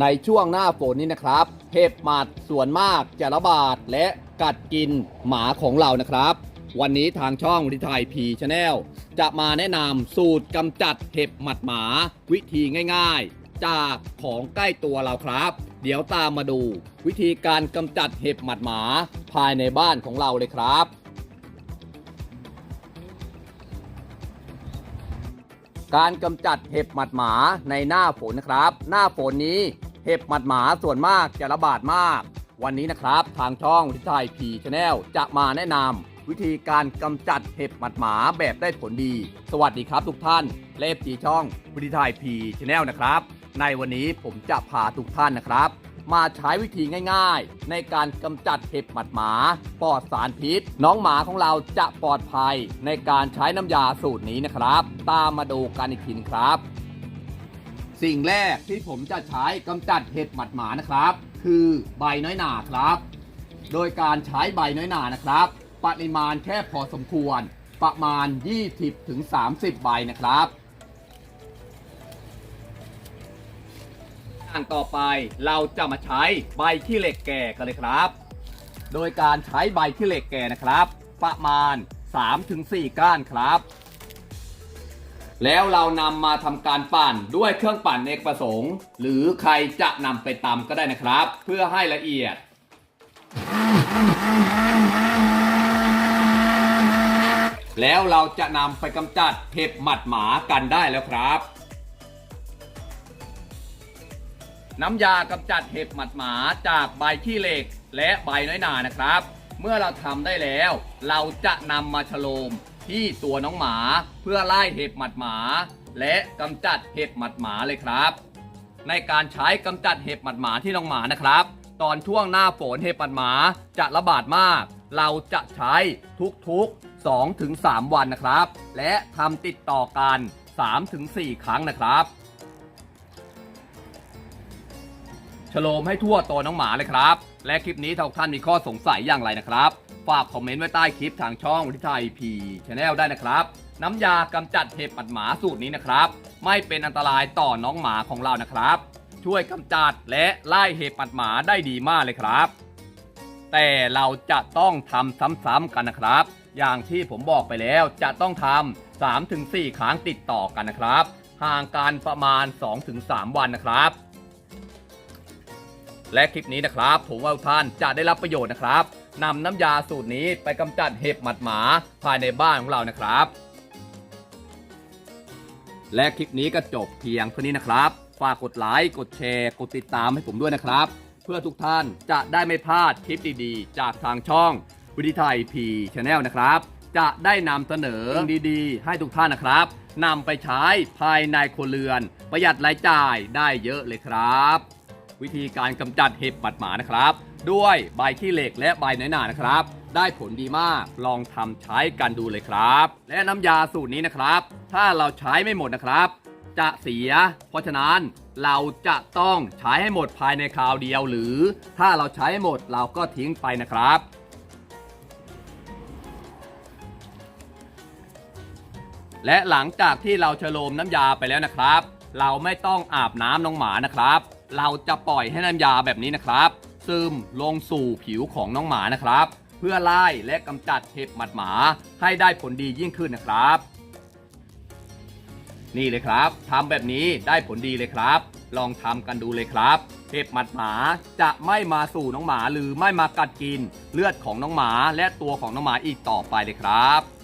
ในช่วงหน้าฝนนี้นะครับ เห็บหมัดส่วนมากจะระบาดและกัดกินหมาของเรานะครับ วันนี้ทางช่องวิทยพีชาแนลจะมาแนะนำสูตรกำจัดเห็บหมัดหมา วิธีง่ายๆ จากของใกล้ตัวเราครับ เดี๋ยวตามมาดู วิธีการกำจัดเห็บหมัดหมา ภายในบ้านของเราเลยครับการกำจัดเห็บหมัดหมาในหน้าฝนนะครับ หน้าฝนนี้เห็บหมัดหมาส่วนมากจะระบาดมาก วันนี้นะครับ ทางช่องวิไทยพีชาแนลจะมาแนะนำ วิธีการกำจัดเห็บหมัดหมาแบบได้ผลดี สวัสดีครับทุกท่าน เลฟจีช่องวิทยพีชแนลนะครับ ในวันนี้ผมจะพาทุกท่านนะครับ มาใช้วิธีง่ายๆ ในการกำจัดเห็บหมัดหมาปลอดสารพิษ น้องหมาของเราจะปลอดภัยในการใช้น้ำยาสูตรนี้นะครับ ตามมาดูกันอีกทีนครับ สิ่งแรกที่ผมจะใช้กำจัดเห็บหมัดหมานะครับ คือใบน้อยหนาครับ โดยการใช้ใบน้อยหนานะครับ ปริมาณแค่พอสมควรประมาณ 20-30 ใบนะครับอย่างต่อไปเราจะมาใช้ใบขี้เหล็กแก่กันเลยครับ โดยการใช้ใบขี้เหล็กแก่นะครับ ประมาณ 3-4 ก้านครับ แล้วเรานำมาทำการปั่นด้วยเครื่องปั่นเอกประสงค์ หรือใครจะนำไปตำก็ได้นะครับ เพื่อให้ละเอียด แล้วเราจะนำไปกำจัดเห็บหมัดหมากันได้แล้วครับ น้ำยากำจัดเห็บหมัดหมาจากใบขี้เหล็กและใบน้อยหนานะครับ เมื่อเราทำได้แล้ว เราจะนำมาฉโลมที่ตัวน้องหมาเพื่อไล่เห็บหมัดหมา และกำจัดเห็บหมัดหมาเลยครับ ในการใช้กำจัดเห็บหมัดหมาที่น้องหมานะครับ ตอนช่วงหน้าฝนเห็บหมัดหมาจะระบาดมาก เราจะใช้ทุกๆ 2-3 วันนะครับ และทำติดต่อกัน 3-4 ครั้งนะครับฉโลมให้ทั่วตัวน้องหมาเลยครับ และคลิปนี้ถ้าท่านมีข้อสงสัยอย่างไรนะครับ ฝากคอมเมนต์ไว้ใต้คลิปทางช่องวิทยาพีชาแนลได้นะครับ น้ำยากำจัดเห็บปัดหมาสูตรนี้นะครับ ไม่เป็นอันตรายต่อน้องหมาของเรานะครับ ช่วยกำจัดและไล่เห็บปัดหมาได้ดีมากเลยครับ แต่เราจะต้องทำซ้ำๆกันนะครับ อย่างที่ผมบอกไปแล้วจะต้องทำ3-4 ครั้งติดต่อกันนะครับ ห่างกันประมาณ 2-3 วันนะครับ และคลิปนี้นะครับ ผมว่าท่านจะได้รับประโยชน์นะครับนำน้ำยาสูตรนี้ไปกำจัดเห็บหมัดหมาภายในบ้านของเรานะครับ และคลิปนี้ก็จบเพียงเท่านี้นะครับ ฝากกดไลค์กดแชร์ กดติดตามให้ผมด้วยนะครับ เพื่อทุกท่านจะได้ไม่พลาดคลิปดีๆ จากทางช่องวิธีไทยพีชาแนลนะครับ จะได้นำเสนอเรื่งดีๆ ให้ทุกท่านนะครับนำไปใช้ภายในครัวเรือน ประหยัดรายจ่ายได้เยอะเลยครับ วิธีการกำจัดเห็บหมัดหมานะครับ ด้วยใบขี้เหล็กและใบน้อยหนานะครับ ได้ผลดีมากลองทำใช้กันดูเลยครับ และน้ำยาสูตรนี้นะครับ ถ้าเราใช้ไม่หมดนะครับ จะเสีย เพราะฉะนั้นเราจะต้องใช้ให้หมดภายในคราวเดียว หรือถ้าเราใช้ให้หมดเราก็ทิ้งไปนะครับและหลังจากที่เราฉโลมน้ำยาไปแล้วนะครับ เราไม่ต้องอาบน้ำน้องหมานะครับ เราจะปล่อยให้น้ำยาแบบนี้นะครับ ซึมลงสู่ผิวของน้องหมานะครับ เพื่อไล่และกำจัดเห็บหมัดหมาให้ได้ผลดียิ่งขึ้นนะครับ นี่เลยครับทำแบบนี้ได้ผลดีเลยครับ ลองทำกันดูเลยครับ เห็บหมัดหมาจะไม่มาสู่น้องหมาหรือไม่มากัดกิน เลือดของน้องหมาและตัวของน้องหมาอีกต่อไปเลยครับ